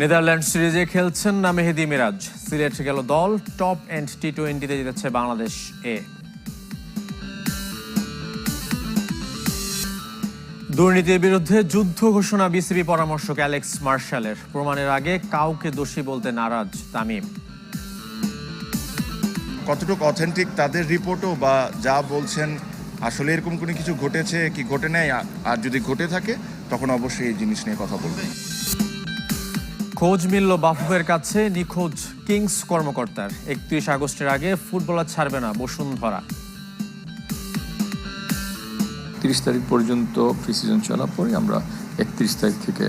Netherland সিরিজে খেলছেন না মেহেদি মিরাজ। সিলেট গেল দল, টপ এন্ড টি টোয়েন্টিতে জিতেছে বাংলাদেশ এ। দুর্নীতির বিরুদ্ধে যুদ্ধ ঘোষণা বিসিবি পরামর্শক অ্যালেক্স মার্শালের। প্রমাণের আগে কাউকে দোষী বলতে নারাজ তামিম। কতটুকু অথেন্টিক তাদের রিপোর্টও বা যা বলছেন, আসলে এরকম কোনো কিছু ঘটেছে কি ঘটে নেয় আর যদি ঘটে থাকে, তখন অবশ্যই এই জিনিস নিয়ে কথা বলব খোঁজ মিলল বাফুফের কাছে নিখোঁজ কিংস কর্মকর্তার। একত্রিশ আগস্টের আগে ফুটবলার ছাড়বে না বসুন্ধরা। তিরিশ তারিখ পর্যন্ত ফ্রি সিজন চলার পরে আমরা একত্রিশ তারিখ থেকে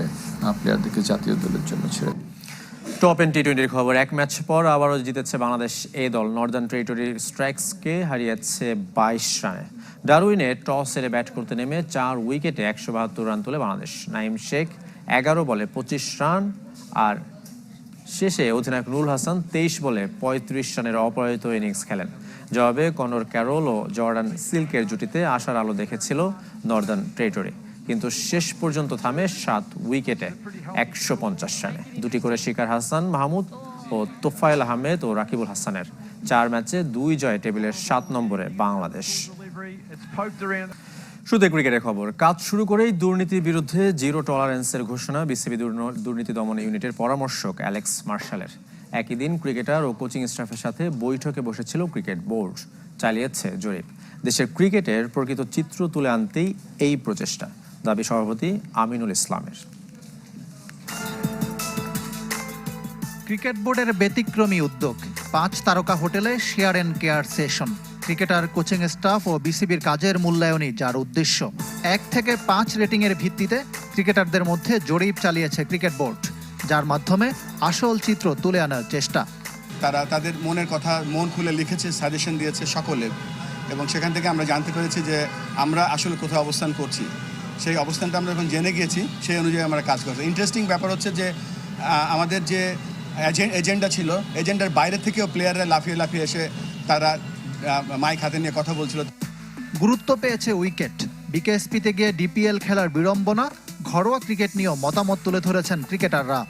প্লেয়ারদেরকে জাতীয় দলের জন্য ছেড়ে টপ এন টি টোয়েন্টির খবর এক ম্যাচ পর আবারও জিতেছে বাংলাদেশ এ দল। নর্দার্ন টেরিটরির স্ট্রাইকসকে হারিয়েছে বাইশ রানে। ডারউইনে টস হেরে ব্যাট করতে নেমে চার উইকেটে একশো বাহাত্তর রান তোলে বাংলাদেশ। নাইম শেখ এগারো বলে পঁচিশ রান। আর শেষে অধিনায়ক নুরুল হাসান তেইশ বলে পঁয়ত্রিশ রানের অপরাজিত ইনিংস খেলেন। জবাবে কনর ক্যারোল ও জর্ডান সিল্কের জুটিতে আশার আলো দেখেছিল নর্দার্ন টেরিটরি কিন্তু শেষ পর্যন্ত থামে সাত উইকেটে একশো পঞ্চাশ রানে। দুটি করে শিকার হাসান মাহমুদ ও তোফায়েল আহমেদ ও রাকিবুল হাসানের। চার ম্যাচে দুই জয় টেবিলের সাত নম্বরে বাংলাদেশ। শুধু ক্রিকেটের খবর। কাজ শুরু করেই দুর্নীতির বিরুদ্ধে জিরো টলারেন্সের ঘোষণা বিসিবি দুর্নীতি দমন ইউনিটের পরামর্শক অ্যালেক্স মার্শালের। একই দিন ক্রিকেটার ও কোচিং স্টাফের সাথে বৈঠকে বসেছিল ক্রিকেট বোর্ড, চালিয়েছে জরিপ। দেশের ক্রিকেটের প্রকৃত চিত্র তুলে আনতেই এই প্রচেষ্টা। দাবি সভাপতি আমিনুল ইসলামের। ক্রিকেট বোর্ডের ব্যতিক্রমী উদ্যোগ, পাঁচ তারকা হোটেলে share and care session. Cricketer, coaching staff ও বিসিবির কাজের মূল্যায়নই যার উদ্দেশ্য। এক থেকে পাঁচ রেটিংয়ের ভিত্তিতে ক্রিকেটারদের মধ্যে জরিপ চালিয়েছে ক্রিকেট বোর্ড, যার মাধ্যমে আসল চিত্র তুলে আনার চেষ্টা। তারা তাদের মনের কথা মন খুলে লিখেছে, সাজেশন দিয়েছে সকলে এবং সেখান থেকে আমরা জানতে পেরেছি যে আমরা আসলে কোথায় অবস্থান করছি। সেই অবস্থানটা আমরা যখন জেনে গিয়েছি, সেই অনুযায়ী আমরা কাজ করছি। ইন্টারেস্টিং ব্যাপার হচ্ছে যে আমাদের যে এজেন্ডা ছিল এজেন্ডার বাইরে থেকেও প্লেয়াররা লাফিয়ে লাফিয়ে এসে তারা মাইক হাতে নিয়ে কথা বলছিল। গুরুত্ব পেয়েছে উইকেট। বিকেএসপিতে গিয়ে ডিপিএল খেলার বিড়ম্বনা ঘরোয়া ক্রিকেট নিয়েও মতামত তুলে ধরেছেন ক্রিকেটাররা।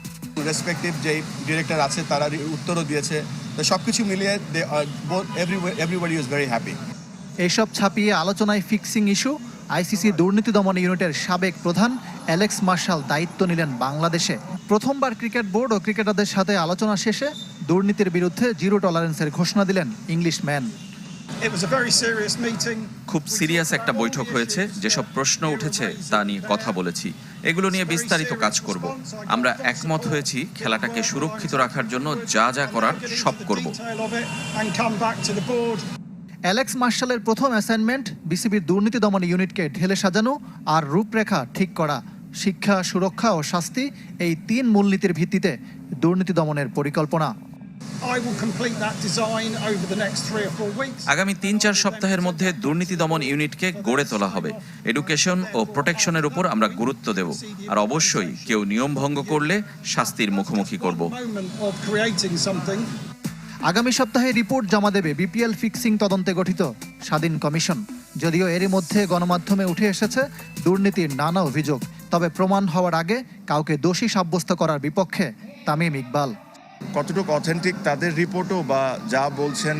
রেসপেক্টিভ যেই ডিরেক্টর আছে তারা উত্তরও দিয়েছে। তো সব কিছু মিলিয়ে এভরিবডি ইজ ভেরি হ্যাপি এইসব ছাপিয়ে আলোচনায় ফিক্সিং ইস্যু আইসিসি দুর্নীতি দমন ইউনিটের সাবেক প্রধান অ্যালেক্স মার্শাল দায়িত্ব নিলেন বাংলাদেশে। প্রথমবার ক্রিকেট বোর্ড ও ক্রিকেটারদের সাথে আলোচনা শেষে দুর্নীতির বিরুদ্ধে জিরো টলারেন্সের ঘোষণা দিলেন ইংলিশ ম্যান। খুব সিরিয়াস একটা বৈঠক হয়েছে। যেসব প্রশ্ন উঠেছে তা নিয়ে কথা বলেছি। এগুলো নিয়ে বিস্তারিত কাজ করব। আমরা একমত হয়েছি খেলাটাকে সুরক্ষিত রাখার জন্য যা যা করার সব করব. অ্যালেক্স মার্শালের প্রথম অ্যাসাইনমেন্ট বিসিবির দুর্নীতি দমন ইউনিটকে ঢেলে সাজানো আর রূপরেখা ঠিক করা। শিক্ষা সুরক্ষা ও শাস্তি এই তিন মূলনীতির ভিত্তিতে দুর্নীতি দমনের পরিকল্পনা। I will complete that design over the next three or four weeks. আগামী তিন চার সপ্তাহের মধ্যে দুর্নীতি দমন ইউনিটকে গড়ে তোলা হবে এডুকেশন ও প্রোটেকশনের উপর আমরা গুরুত্ব দেব আর অবশ্যই কেউ নিয়ম ভঙ্গ করলে শাস্তির মুখোমুখি করব. আগামী সপ্তাহে রিপোর্ট জমা দেবে বিপিএল ফিক্সিং তদন্তে গঠিত স্বাধীন কমিশন যদিও এরই মধ্যে গণমাধ্যমে উঠে এসেছে দুর্নীতির নানা অভিযোগ তবে প্রমাণ হওয়ার আগে কাউকে দোষী সাব্যস্ত করার বিপক্ষে তামিম ইকবাল কতটুকু অথেন্টিক তাদের রিপোর্টও বা যা বলছেন,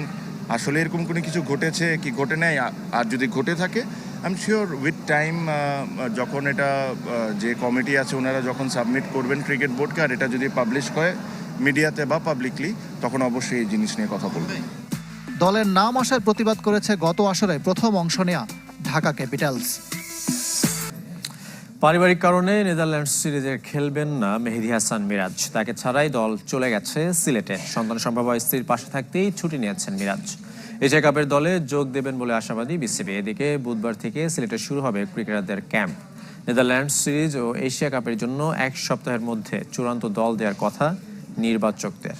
আসলে এরকম কোনো কিছু ঘটেছে কি ঘটে নেয় আর যদি ঘটে থাকে I am sure with time যখন এটা যে কমিটি আছে ওনারা যখন সাবমিট করবেন ক্রিকেট বোর্ডকে আর এটা যদি পাবলিশ হয় মিডিয়াতে বা পাবলিকলি তখন অবশ্যই এই জিনিস নিয়ে কথা বলবেন। দলের নাম আসার প্রতিবাদ করেছে গত আসরে প্রথম অংশ নেয়া ঢাকা ক্যাপিটালস। পারিবারিক কারণে নেদারল্যান্ডস সিরিজে খেলবেন না মেহেদি হাসান মিরাজ। তাকে ছাড়াই দল চলে গেছে সিলেটে। সন্তান সম্ভব স্ত্রীর পাশে থাকতেই ছুটি নিয়েছেন মিরাজ। এশিয়া কাপের দলে যোগ দেবেন বলে আশাবাদী বিসিবি। এদিকে বুধবার থেকে সিলেটে শুরু হবে ক্রিকেটারদের ক্যাম্প। নেদারল্যান্ডস সিরিজ ও এশিয়া কাপের জন্য এক সপ্তাহের মধ্যে চূড়ান্ত দল দেওয়ার কথা নির্বাচকদের।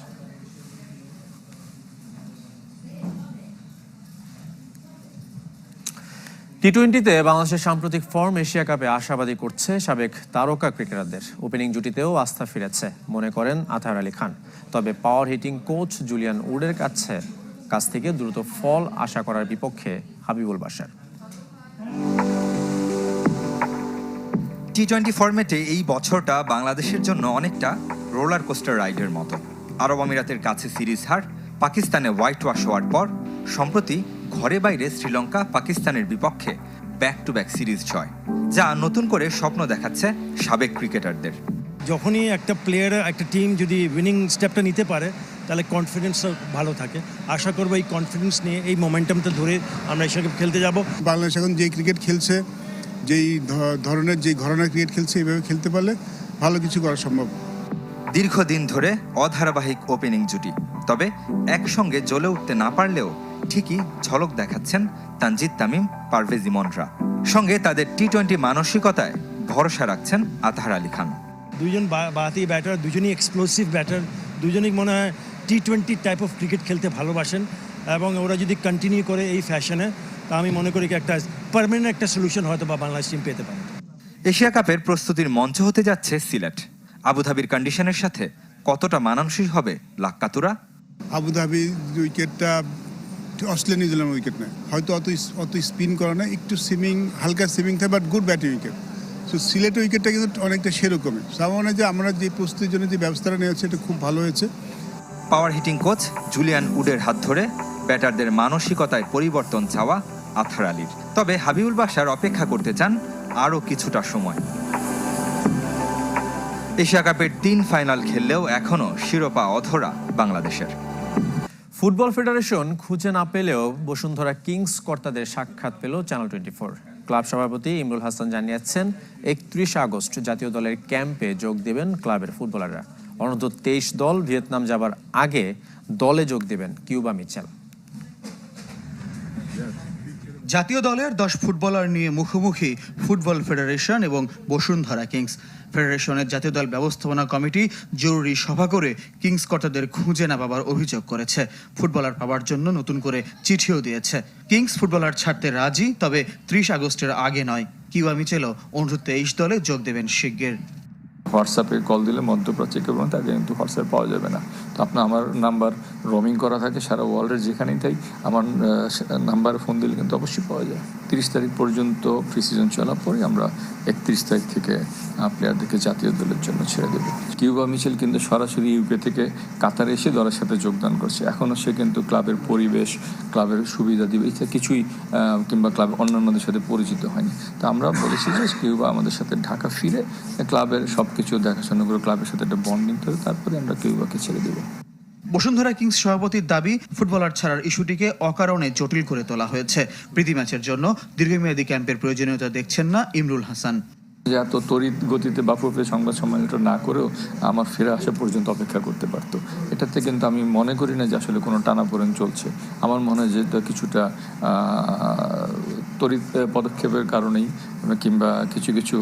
টি টোয়েন্টিতে বাংলাদেশের সাম্প্রতিক ফর্ম এশিয়া কাপে আশাবাদী করছে সাবেক তারকা ক্রিকেটারদের। ওপেনিং জুটিতেও আস্থা ফিরেছে, মনে করেন আথার আলী খান। তবে পাওয়ার হিটিং কোচ জুলিয়ান উডের কাছে, কাছ থেকে দ্রুত ফল আশা করার বিপক্ষে হাবিবুল বাসার টি টোয়েন্টি ফরম্যাটে এই বছরটা বাংলাদেশের জন্য অনেকটা রোলার কোস্টার রাইডের মতো। আরব আমিরাতের কাছে সিরিজ হার, পাকিস্তানে হোয়াইট ওয়াশ হওয়ার পর, সম্প্রতি ঘরে বাইরে শ্রীলঙ্কা পাকিস্তানের বিপক্ষে ব্যাক টু ব্যাক সিরিজ জয় যা নতুন করে স্বপ্ন দেখাচ্ছে সাবেক ক্রিকেটারদের। যখনই একটা প্লেয়ার একটা টিম যদি উইনিং স্টেপটা নিতে পারে তাহলে কনফিডেন্সটা ভালো থাকে। আশা করব এই কনফিডেন্স নিয়ে এই মোমেন্টামটা ধরে আমরা এসব খেলতে যাব। বাংলাদেশ এখন যে ক্রিকেট খেলছে যেই ধরনের যেই ঘরনের ক্রিকেট খেলছে এইভাবে খেলতে পারলে ভালো কিছু করা সম্ভব। দীর্ঘদিন ধরে অধারাবাহিক ওপেনিং জুটি তবে একসঙ্গে জ্বলে উঠতে না পারলেও ঠিকই ঝলক দেখাচ্ছেন তানজিদ তামিম পারভেজ ইমনরা। সঙ্গে তাদের টি টোয়েন্টি মানসিকতায় ভরসা রাখছেন আতহার আলী খান। দুজন বা- বাতি ব্যাটার দুজনই এক্সপ্লোসিভ ব্যাটার দুজনই মনে হয় T twenty type of cricket খেলতে ভালোবাসেন এবং ওরা যদি কন্টিনিউ করে এই ফ্যাশনে তা আমি মনে করি কি একটা পারমানেন্ট একটা সলিউশন হয়তো বা বাংলাদেশ টিম পেতে পারে। এশিয়া কাপের প্রস্তুতির মঞ্চ হতে যাচ্ছে সিলেট। আবুধাবির কন্ডিশনের সাথে কতটা মানানসই হবে লাক্কাতুরা? আবুধাবি উইকেটটা অস্ট্রেলিয়া নিউজিল্যান্ড উইকেট নেয়। হয়তো অত অত স্পিন করে না একটু সুইমিং হালকা সুইমিং থাকে but good batting wicket so Sylhet উইকেটটা কিন্তু অনেকটা সেরকমই। সো আমার মনে যে আমরা যে প্রস্তুতির জন্য যে ব্যবস্থাটা নেওয়া এটা খুব ভালো হয়েছে। পাওয়ার হিটিং কোচ জুলিয়ান উডের হাত ধরে ব্যাটারদের মানসিকতায় পরিবর্তন চাওয়া আথার আলীর। তবে হাবিবুল বাসার অপেক্ষা করতে চান আরও কিছুটা সময়। এশিয়া কাপের তিন ফাইনাল খেললেও এখনও শিরোপা অধরা বাংলাদেশের। ফুটবল ফেডারেশন খুঁজে না পেলেও বসুন্ধরা কিংস কর্তাদের সাক্ষাৎ পেল চ্যানেল টোয়েন্টি ফোর। ক্লাব সভাপতি ইমরুল হাসান জানিয়েছেন, একত্রিশ আগস্ট জাতীয় দলের ক্যাম্পে যোগ দেবেন ক্লাবের ফুটবলাররা। অনন্ত তেইশ দল ভিয়েতনাম যাবার আগে দলে যোগ দেবেন কিউবা মিচেল। জাতীয় দলের দশ ফুটবলার নিয়ে মুখোমুখি ফুটবল ফেডারেশন এবং বসুন্ধরা কিংস। ফেডারেশনের জাতীয় দল ব্যবস্থাপনা কমিটি জরুরি সভা করে কিংস কর্তাদের খুঁজে না পাবার অভিযোগ করেছে। ফুটবলার পাওয়ার জন্য নতুন করে চিঠিও দিয়েছে। কিংস ফুটবলার ছাড়তে রাজি, তবে ত্রিশ আগস্টের আগে নয়। কিউয়া মিচেলও অনুরোধ তেইশ দলে যোগ দেবেন শিগগির। হোয়াটসঅ্যাপে কল দিলে মধ্যপ্রাচ্যে কেউ বলেন তাকে কিন্তু হোয়াটসঅ্যাপ পাওয়া যাবে না। তো আপনার আমার নাম্বার রোমিং করা থাকে সারা ওয়ার্ল্ডের যেখানেই তাই। আমার নাম্বার ফোন দিলে কিন্তু অবশ্যই পাওয়া যায়। তিরিশ তারিখ পর্যন্ত প্রি সিজন চলার পরে আমরা একত্রিশ তারিখ থেকে প্লেয়ারদেরকে জাতীয় দলের জন্য ছেড়ে দেবো। কিউবা মিচেল কিন্তু সরাসরি ইউকে থেকে কাতারে এসে দলের সাথে যোগদান করছে। এখনও সে কিন্তু ক্লাবের পরিবেশ, ক্লাবের সুবিধা দিবে ইত্যাদি কিছুই কিংবা ক্লাব অন্যান্যদের সাথে পরিচিত হয়নি। তো আমরা বলেছি যে কিউবা আমাদের সাথে ঢাকা ফিরে, ক্লাবের সব কিছু দেখাশোনা করে, ক্লাবের সাথে একটা বন্ডিং করে তারপরে আমরা কিউবাকে ছেড়ে দেবো। বসুন্ধরা কিংস সভাপতির দাবি, ফুটবলার ছাড়ার ইস্যুটিকে অকারণে জটিল করে তোলা হয়েছে। প্রীতি ম্যাচের জন্য দীর্ঘমেয়াদী ক্যাম্পের প্রয়োজনীয়তা দেখছেন না ইমরুল হাসান। যে এত তড়িৎ গতিতে বাফুফে সংবাদ সম্মেলনটা না করেও আমার ফিরে আসা পর্যন্ত অপেক্ষা করতে পারতো। এটাতে কিন্তু আমি মনে করি না যে আসলে কোনো টানাপোড়েন চলছে। আমার মনে হয় যে কিছুটা তড়িৎ পদক্ষেপের কারণেই কিংবা কিছু কিছু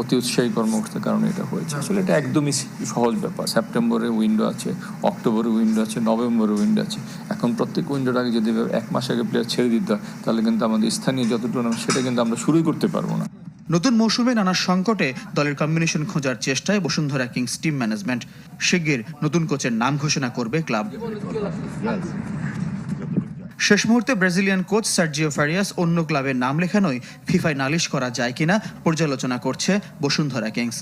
অতি উৎসাহী কর্মকর্তার কারণে এটা হয়েছে। আসলে এটা একদমই সহজ ব্যাপার। সেপ্টেম্বরে উইন্ডো আছে অক্টোবরে উইন্ডো আছে নভেম্বরে উইন্ডো আছে। এখন প্রত্যেক উইন্ডোর আগে যদি এক মাস আগে প্লেয়ার ছেড়ে দিতে হয় তাহলে কিন্তু আমাদের স্থানীয় যত টুর্নামেন্ট সেটা কিন্তু আমরা শুরুই করতে পারব না। নতুন মৌসুমে নানা সংকটে দলের কম্বিনেশন খোঁজার চেষ্টায় বসুন্ধরা কিংস টিম ম্যানেজমেন্ট শিগগির নতুন কোচের নাম ঘোষণা করবে ক্লাব শেষ মুহূর্তে ব্রাজিলিয়ান কোচ সার্জিও ফারিয়াস অন্য ক্লাবের নাম লেখানোয় ফিফায় নালিশ করা যায় কিনা পর্যালোচনা করছে বসুন্ধরা কিংস।